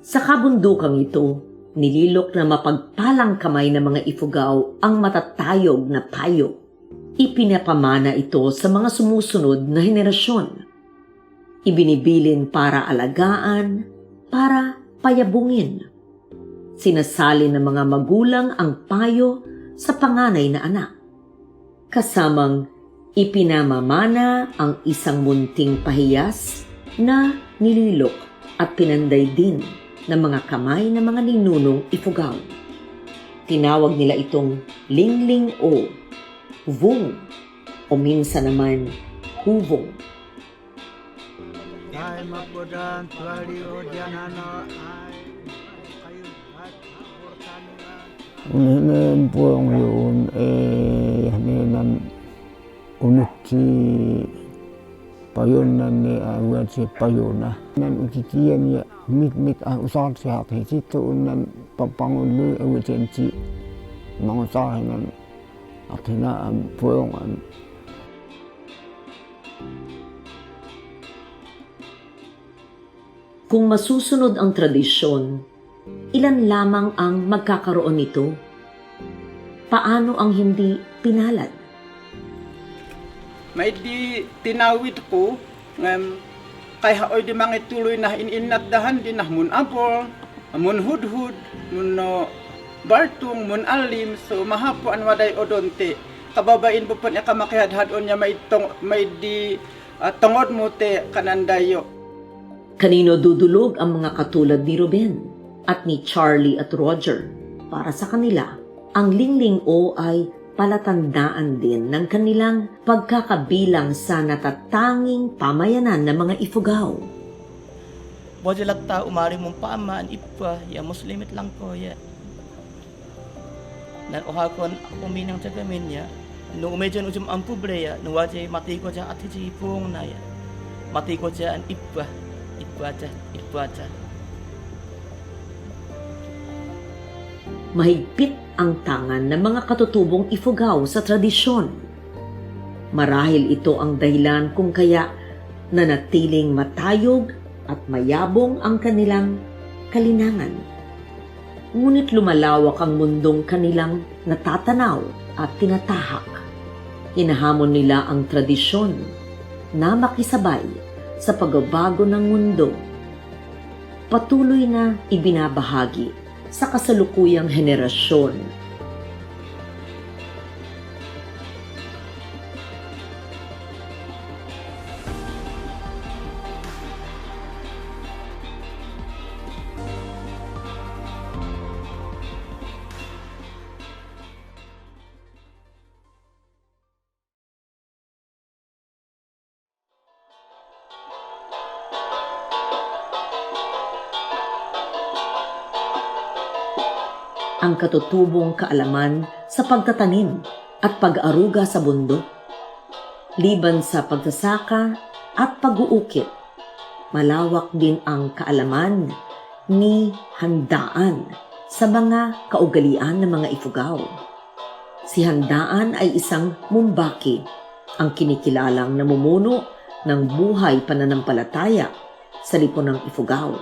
Sa kabundukang ito, nililok na mapagpalang kamay ng mga ifugaw ang matatayog na payo. Ipinapamana ito sa mga sumusunod na henerasyon. Ibinibilin para alagaan, para payabungin. Sinasali ng mga magulang ang payo sa panganay na anak. Kasamang ipinamamana ang isang munting pahiyas na nililok at pinanday din ng mga kamay ng mga ninunong ifugaw. Tinawag nila itong lingling o huvong o minsan naman huvong. Uninen puong yun, eh, haninan unit si payon na ni awan si payona. Nan utitiyan ya mit mit ah usal si hati situ unan papangun lu awan si mga usahin nan atina ang puong an Kung masusunod ang tradisyon, ilan lamang ang magkakaroon nito? Paano ang hindi pinalad? may di tinawid ko ngam kay haoy di mga tuloy na ininatdahan din na mun apol mun hudhud mun no mun alim. So mahapo an waday odonte. Kababain po pan ka makihadhadon niya may tong may di ah, tungod mo te kanandayo Kanino dudulog ang mga katulad ni Ruben at ni Charlie at Roger? Para sa kanila, ang lingling o ay palatandaan din ng kanilang pagkakabilang sa natatanging pamayanan ng mga ifugaw. Bojo latta umari mong paamaan ipa ya muslimit lang ko ya. Nan ohakon uminang jagamin ya. No umedyan ujum ang pubre ya. No wajay mati ko ja ati ji pung na ya. Mati ko ja an ipa. Ipa ja. Ipa ja. Mahigpit ang tangan ng mga katutubong ifugaw sa tradisyon. Marahil ito ang dahilan kung kaya nanatiling matayog at mayabong ang kanilang kalinangan. Ngunit lumalawak ang mundong kanilang natatanaw at tinatahak. Hinahamon nila ang tradisyon na makisabay sa pagbabago ng mundo. Patuloy na ibinabahagi sa kasalukuyang henerasyon. Ang katutubong kaalaman sa pagtatanim at pag-aruga sa bundok, liban sa pagsasaka at pag-uukit. Malawak din ang kaalaman ni handaan sa mga kaugalian ng mga ifugaw. Si handaan ay isang mumbaki, ang kinikilalang namumuno ng buhay pananampalataya sa lipunang ifugaw.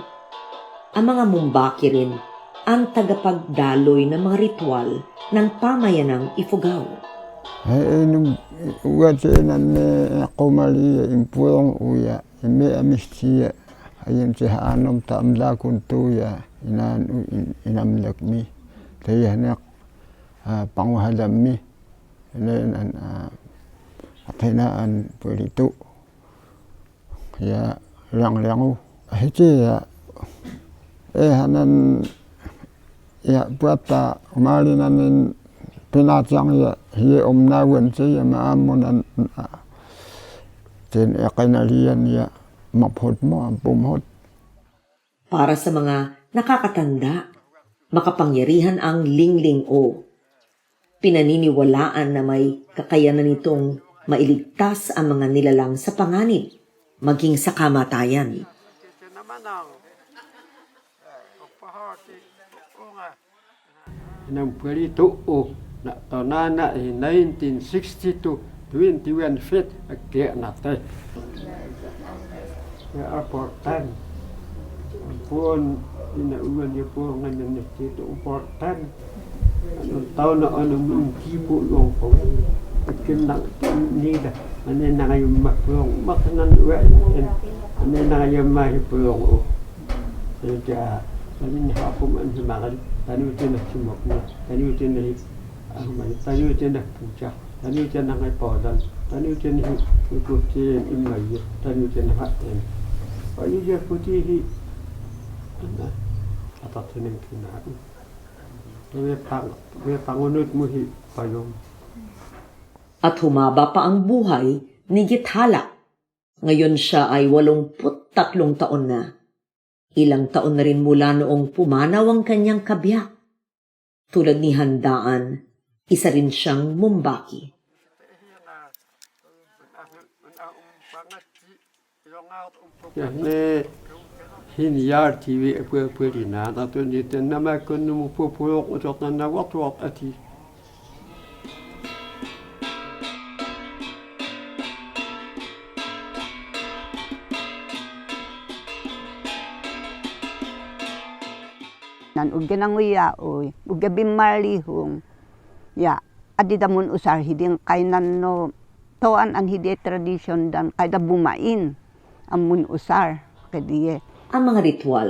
Ang mga mumbaki rin ang tagapagdaloy ng mga ritual ng pamayanang Ifugao. uwan si hanom ta amlakun tuya inan in- inamlak mi. Tayo hanak panguhalam mi. Inen an atinaan pulito ya lang langu hiti ya. Eh hanan ya puata umali nanin pinatyang ya hiye umnawen siya maamon an tin ikinalian ya maphod mo Para sa mga nakakatanda, makapangyarihan ang lingling o. Pinaniniwalaan na may kakayanan nitong mailigtas ang mga nilalang sa panganib, maging sa kamatayan. Ito naman ang pagpahati ko nga. Ng pwedito o na tanana i 1962 21 feet agke nate ya aportan pun inauan niya po ang ano na dito important. Anong taon na ano yung kipo yung po. At kinang nila. Ano na ngayon mapulong. Makanan uwa. Ano na ngayon mahipulong o. Kaya. Ano niya ako man sa mga tanutin na sumok na. Tanutin na ang may tanutin na puja. Tanutin na ngay podan. Tanutin na ikutin imay. Tanutin na hatin. Ano niya putihi. Ano? Atatunin kinain. May pang, may pangunod mo hi payong. At humaba pa ang buhay ni Githala. Ngayon siya ay 83 taon na. Ilang taon na rin mula noong pumanaw ang kanyang kabyak. Tulad ni Handaan, isa rin siyang mumbaki. Yan eh, hiniyar TV pwe pwe di na na tu ni ten na ma kun mu na wat wat ati. Ganang uya oy ug gabi malihong ya adi damun usar hiding kainan no toan an hidi tradition dan kayda bumain amun usar kadiye Ang mga ritual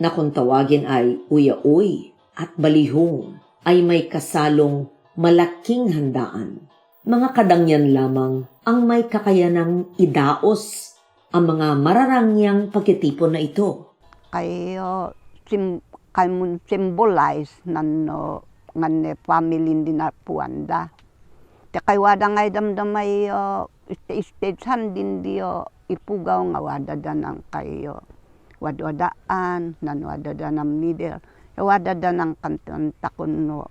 na kung tawagin ay uya-uy at balihong ay may kasalong malaking handaan. Mga kadangyan lamang ang may kakayanang idaos ang mga mararangyang pagkitipon na ito. kayo sim kay mun symbolize nan no ngan family din na puanda te kay wada ngay damdamay uh, stage han din dio ipugaw nga wada danang kayo wadwadaan nan wada danang middle e wada danang kantan takon no.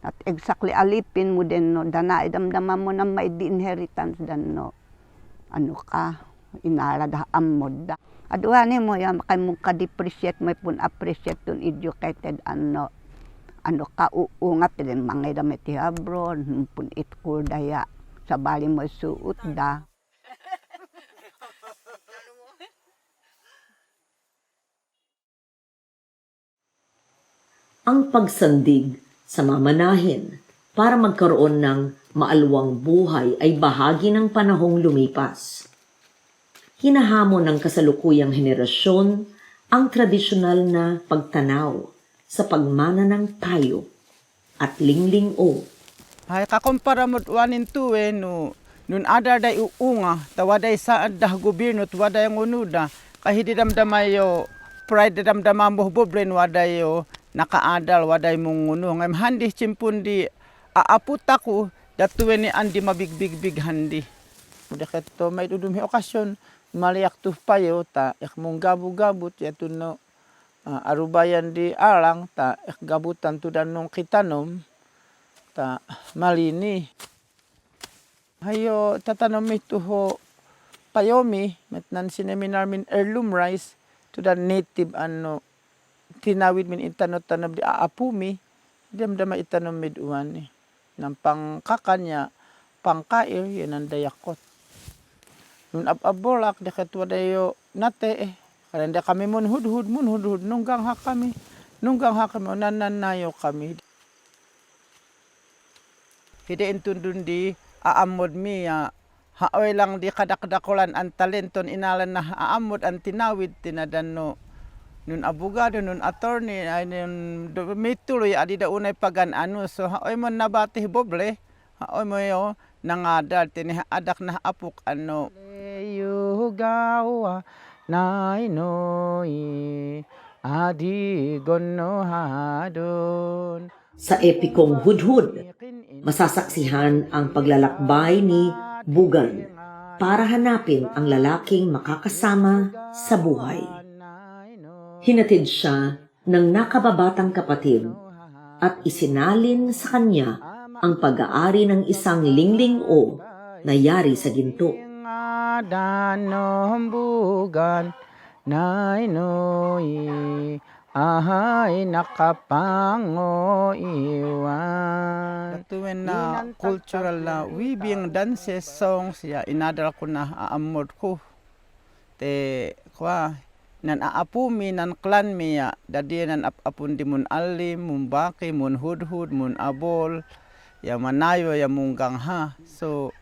At exactly alipin mo din no dana idamdama mo na may di inheritance dan no. Ano ka inarada amod da Adwa ni mo yan, kay mo ka-depreciate mo pun appreciate tun educated ano ano ka uungat din mga damit ti abron pun itkur daya sa bali mo suot da. Ang pagsandig sa mamanahin para magkaroon ng maalwang buhay ay bahagi ng panahong lumipas. Hinahamon ng kasalukuyang henerasyon ang tradisyonal na pagtanaw sa pagmana ng tayo at lingling o Hay kakumpara mo wanin tuwe no nun ada day uunga tawaday sa dah gobyerno tawaday ang unuda kahidi damdamayo pride damdamambo bobren wadayo nakaadal waday mong uno. Ngam handi chimpun di aaputa ko datuwe ni andi mabigbig handi Dakat to may dudumi okasyon maliak tu payo ta ek mong gabu-gabut ya no ah, arubayan di alang ta ek gabutan tu dan nung kitanom ta malini. Hayo tatanom ito ho payomi metnan sineminar min heirloom rice to the native ano tinawid min itanot tanab di aapumi damdama itanom mid uwan ni ng pangkakanya pangkair yan ang dayakot nun ab-abolak dekat wadayo nate eh. Karenda kami mun hudhud mun hudhud nunggang ha kami nunggang ha kami nananayo kami. Hidi intundun di aamod mi ya haoy lang di kadakdakulan ang talenton inalan na aamod ang tinawid tinadanno nun abogado nun attorney ay nun do- may tuloy adi da unay pagan ano so haoy mo nabati boble haoy mo yo nangadal tini adak na apuk ano Yugawa nainoy adi gonno hadon sa epikong hudhud masasaksihan ang paglalakbay ni Bugan para hanapin ang lalaking makakasama sa buhay. Hinatid siya ng nakababatang kapatid at isinalin sa kanya ang pag-aari ng isang lingling o na yari sa ginto. Danombugan nainoy ahay nakapango iwan Tuwin na cultural na weaving dances songs ya inadal ko na aamod ko. Te kwa nan aapumi nan klan miya dadi nan ap apun di mun alim mun baki mun hudhud mun abol. Ya manayo ya munggang ha so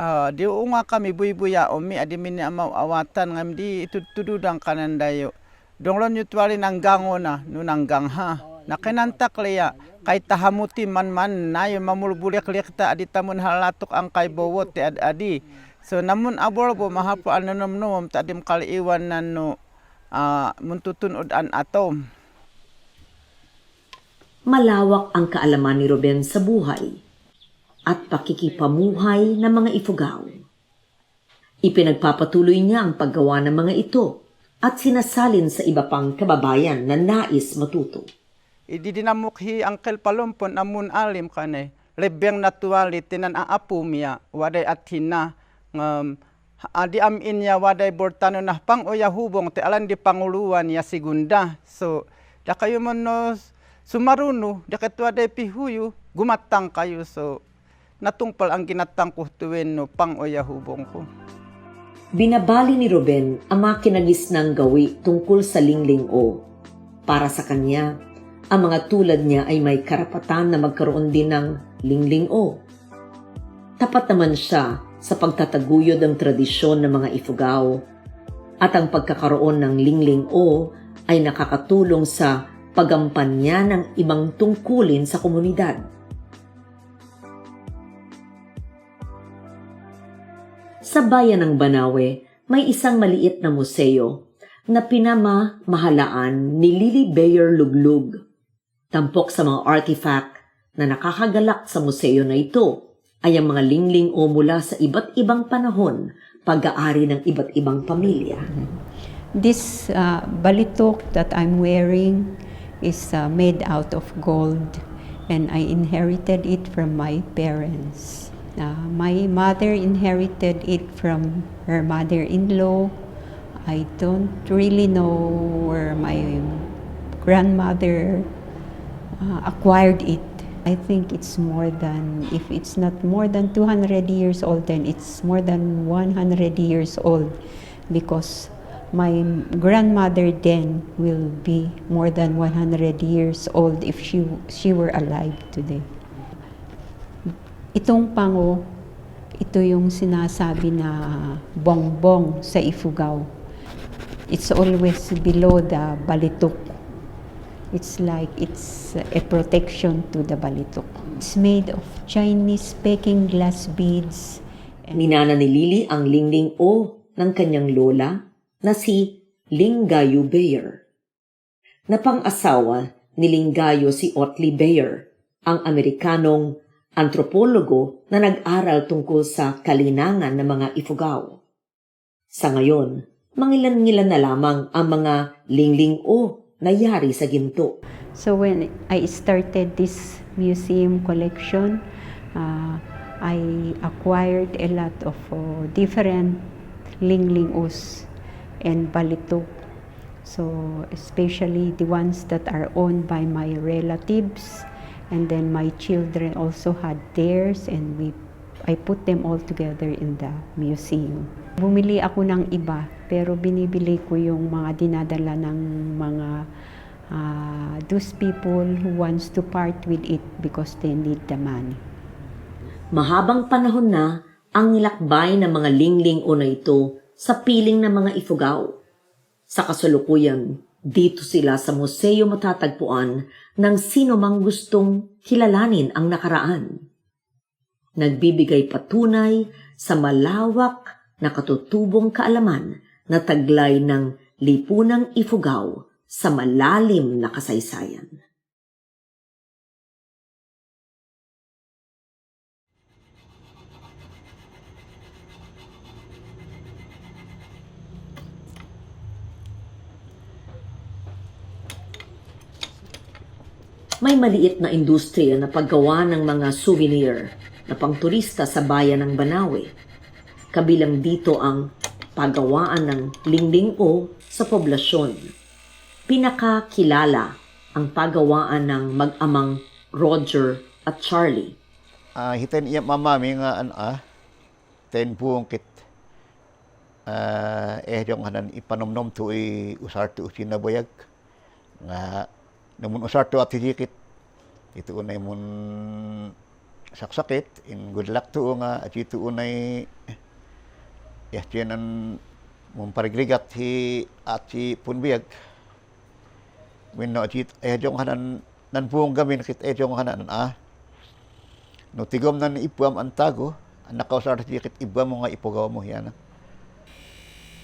ah, di unga kami buy-buya umi adi mini amaw awatan ngam di itutududang kanan dayo. Donglon yutwali nanggango na nunanggang ha? Nakinantak liya kay tahamuti man man nayo mamulbulik ta adi tamun halatok ang kay bowot ti ad adi. So namun abol bo mahapo anonom nom tadim kaliiwan nano ah muntutunod an atom. Malawak ang kaalaman ni Ruben sa buhay at pakikipamuhay ng mga ifugaw. Ipinagpapatuloy niya ang paggawa ng mga ito at sinasalin sa iba pang kababayan na nais matuto. idi dinamukhi angkel palumpon amun alim kane lebeng natuali tinan ang apumya waday athina ngam adi am inya waday bortano nah pang oya te alan di panguluan ya sigunda so da kayo man no sumaruno da ket waday pihuyo gumatang kayo so natungpal ang ginatang ko tuwen no pang oya hubong ko Binabali ni Ruben ang mga kinagisnang gawi tungkol sa lingling o. Para sa kanya, ang mga tulad niya ay may karapatan na magkaroon din ng lingling o. Tapat naman siya sa pagtataguyod ng tradisyon ng mga ifugao at ang pagkakaroon ng lingling o ay nakakatulong sa pagampanya ng ibang tungkulin sa komunidad. Sa bayan ng Banawe, may isang maliit na museo na pinamamahalaan ni Lily Bayer Luglug. Tampok sa mga artifact na nakakagalak sa museo na ito ay ang mga lingling o mula sa iba't ibang panahon, pag-aari ng iba't ibang pamilya. This uh, balitok that I'm wearing is uh, made out of gold and I inherited it from my parents. Uh, my mother inherited it from her mother-in-law. I don't really know where my grandmother uh, acquired it. I think it's more than, if it's not more than 200 years old, then it's more than 100 years old because my grandmother then will be more than 100 years old if she she were alive today. Itong pango, ito yung sinasabi na bongbong sa Ifugao. It's always below the balitok. It's like it's a protection to the balitok. It's made of Chinese peking glass beads. Minana ni Lily ang lingling o ng kanyang lola na si Lingayo Bayer. Napang-asawa ni Lingayo si Otley Bayer, ang Amerikanong antropologo na nag-aral tungkol sa kalinangan ng mga ifugao. Sa ngayon, mangilan-ngilan na lamang ang mga lingling o na yari sa ginto. So when I started this museum collection, uh, I acquired a lot of uh, different lingling-us and balitok. So especially the ones that are owned by my relatives and then my children also had theirs and we I put them all together in the museum. Bumili ako ng iba pero binibili ko yung mga dinadala ng mga uh, those people who wants to part with it because they need the money. Mahabang panahon na ang nilakbay ng mga lingling o na ito sa piling ng mga ifugao. Sa kasalukuyan, dito sila sa museo matatagpuan ng sino mang gustong kilalanin ang nakaraan. Nagbibigay patunay sa malawak na katutubong kaalaman na taglay ng lipunang ifugao sa malalim na kasaysayan. May maliit na industriya na paggawa ng mga souvenir na pangturista sa bayan ng Banawe. Kabilang dito ang paggawaan ng lingling o sa poblasyon. Pinakakilala ang paggawaan ng mag-amang Roger at Charlie. Ah, hitan iya mama mi nga an ah ten puong kit uh, eh yung hanan ipanomnom to i usar to sinabayag nga namun usar to at hijikit ito unay mun saksakit. In good luck to nga. At ito unay ya tiyanan mun parigrigat hi at si punbiyag. Min no at eh yung hanan nan buong gamin kit eh yung hanan ah. No tigom nan ipuam antago anak ka usar hijikit iba mo nga ipugaw mo yan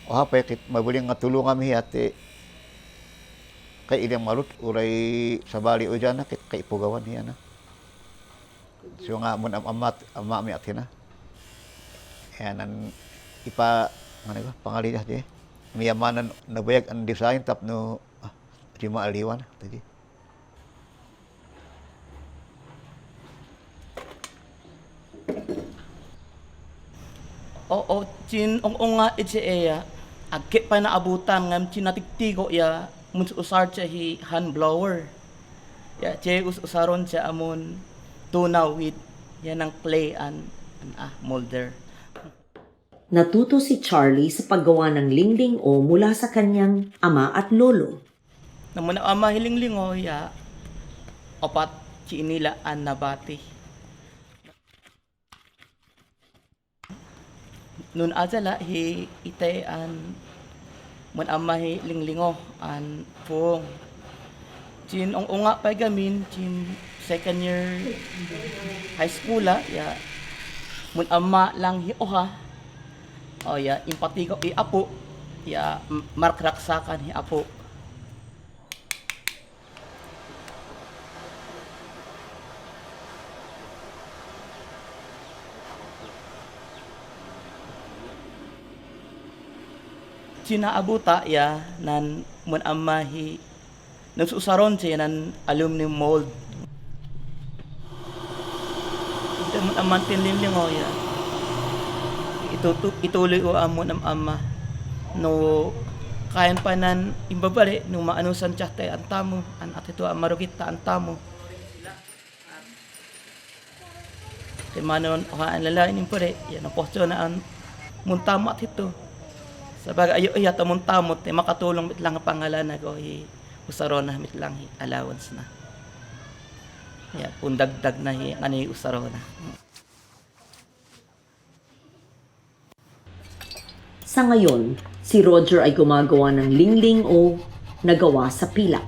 o hapay kit mabuling nga tulungan mi ate kay ilang marut uray sa bali o dyan kit kay ipugawan niya na so nga am amat amma mi atin na yan ang ipa ano ba pangalidah di miyamanan nabayag ang design tap no ah, di maaliwan tadi. Oo, chin ong nga iti eya. Agkit pa naabutan ngam chin natiktigo ya mun usar siya hi hand blower. Ya, che us usaron siya amon tunaw with yan ang clay and, and ah, molder. Natuto si Charlie sa paggawa ng lingling o mula sa kanyang ama at lolo. Namun ang ama hilinglingo ya opat chinila an nabati. Nun azala hi itay an mun ama hi linglingo an pong chin ong unga pa gamin chin second year high school la ya. Mun ama lang hi oha. O ya impati ko i apo. Ya m- mark raksakan hi apo sinaabuta ya nan mun amahi. Nagsusaron siya nan aluminum mold. Ito mun aman tinlimling o ya. Ito ituloy o amon am ama. No kayan pa nan imbabali nung maanusan siya tayo ang tamo an atito ang marugita ang tamo kay manon o ang lalain yung pare yan ang postyo na ang muntama at ito sa bagay ayo iya tamon tamot makatulong mit lang ang pangalan ko hi usaron na mit lang allowance na. Ya, pundagdag na hi ani usaron na. Sa ngayon, si Roger ay gumagawa ng lingling o nagawa sa pila.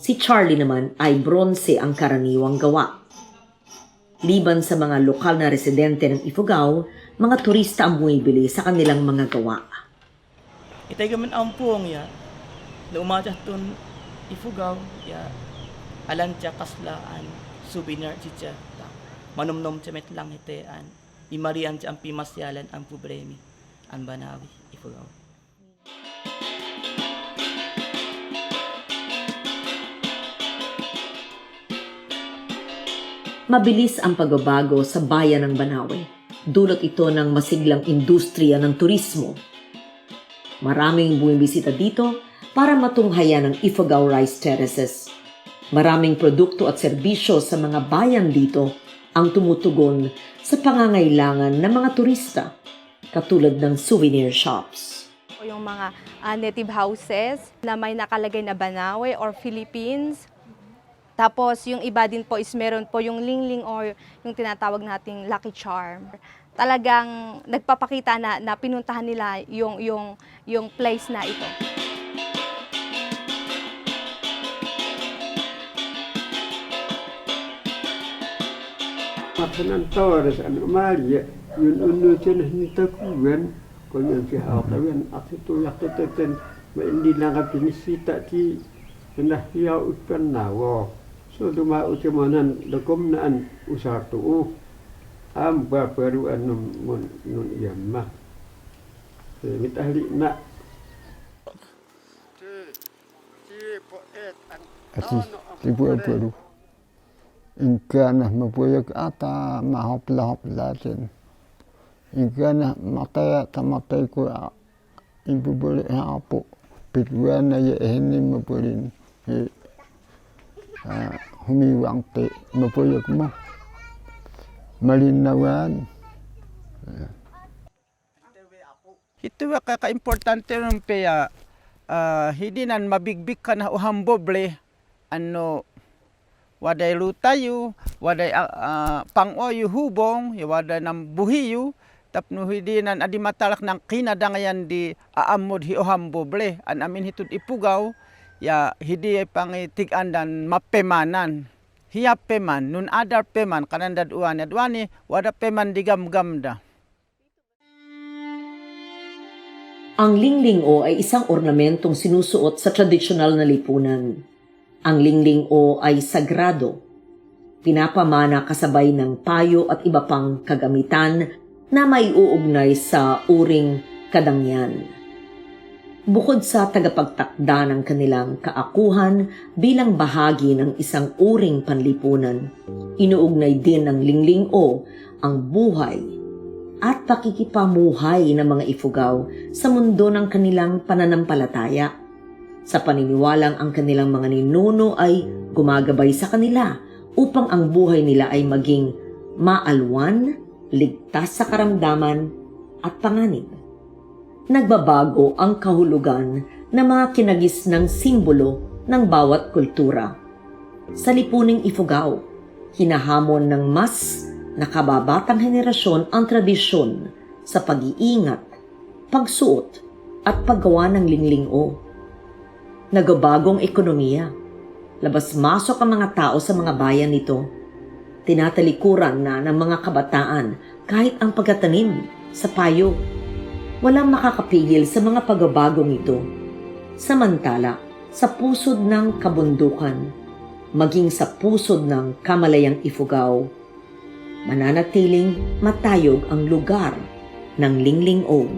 Si Charlie naman ay bronze ang karaniwang gawa. Liban sa mga lokal na residente ng Ifugao, mga turista ang bumibili sa kanilang mga gawa. Itay gaman ang puong ya. Na umaja tun ifugaw ya alan siya kaslaan souvenir siya. Manumnom siya met lang hitean. Imarian siya ang pimasyalan ang problemi. Ang banawi ifugaw. Mabilis ang pagbabago sa bayan ng Banawe. Dulot ito ng masiglang industriya ng turismo. Maraming bumibisita dito para matunghayan ang Ifugao Rice Terraces. Maraming produkto at serbisyo sa mga bayan dito ang tumutugon sa pangangailangan ng mga turista, katulad ng souvenir shops. O yung mga ah, native houses na may nakalagay na Banawe or Philippines. Tapos yung iba din po is meron po yung lingling or yung tinatawag nating lucky charm. Talagang nagpapakita na, na pinuntahan nila yung, yung, yung place na ito. Makanan Torres an Umalia, yun na hinitakuan, kung yun si Hawkawan, at ito yakitatan, may hindi lang ka pinisita ti nahiyaw upan nawo. So dumao siya mo nan, dakom na an usar tuo. Am ba pero anong mon nun iyan ma. Eh, mitahli na. Ati tibu-tibu. Inka na mabuyak ata mahopla-hopla din. Inka na mataya tamatay ko ibubuli hapo. Pitwa na yahin ni mabulin. Eh, ah, humiwang te mabuyak mo. Malinawan. Ito wa kaka-importante ng peya, ah, hindi nan mabigbig ka na uhamboble, ano, waday lutayo, waday ah, ah, pangoyo hubong, waday ng buhiyo, tapno hindi nan adi matalak ng kinadangayan di aamod hi uhamboble, an amin hitud ipugaw, ya hindi ay pangitigandan mapemanan. Hiya peman, nun adar peman, kanandad uwan, adwani, wada peman digam-gamda. Ang lingling-o ay isang ornamentong sinusuot sa tradisyonal na lipunan. Ang lingling-o ay sagrado. Pinapamana kasabay ng payo at iba pang kagamitan na may uugnay sa uring kadangyan. Bukod sa tagapagtakda ng kanilang kaakuhan bilang bahagi ng isang uring panlipunan, inuugnay din ng lingling-o ang buhay at pakikipamuhay ng mga ifugaw sa mundo ng kanilang pananampalataya. Sa paniniwalang ang kanilang mga ninuno ay gumagabay sa kanila upang ang buhay nila ay maging maalwan, ligtas sa karamdaman at panganib. Nagbabago ang kahulugan na mga kinagis ng simbolo ng bawat kultura. Sa lipuning ifugaw, hinahamon ng mas nakababatang henerasyon ang tradisyon sa pag-iingat, pagsuot at paggawa ng lingling-o. Nagabagong ekonomiya. Labas-masok ang mga tao sa mga bayan nito. Tinatalikuran na ng mga kabataan kahit ang pagtatanim sa payo. Walang makakapigil sa mga pagbabagong ito. Samantala, sa pusod ng kabundukan, maging sa pusod ng kamalayang ifugaw, mananatiling matayog ang lugar ng Lingling-O.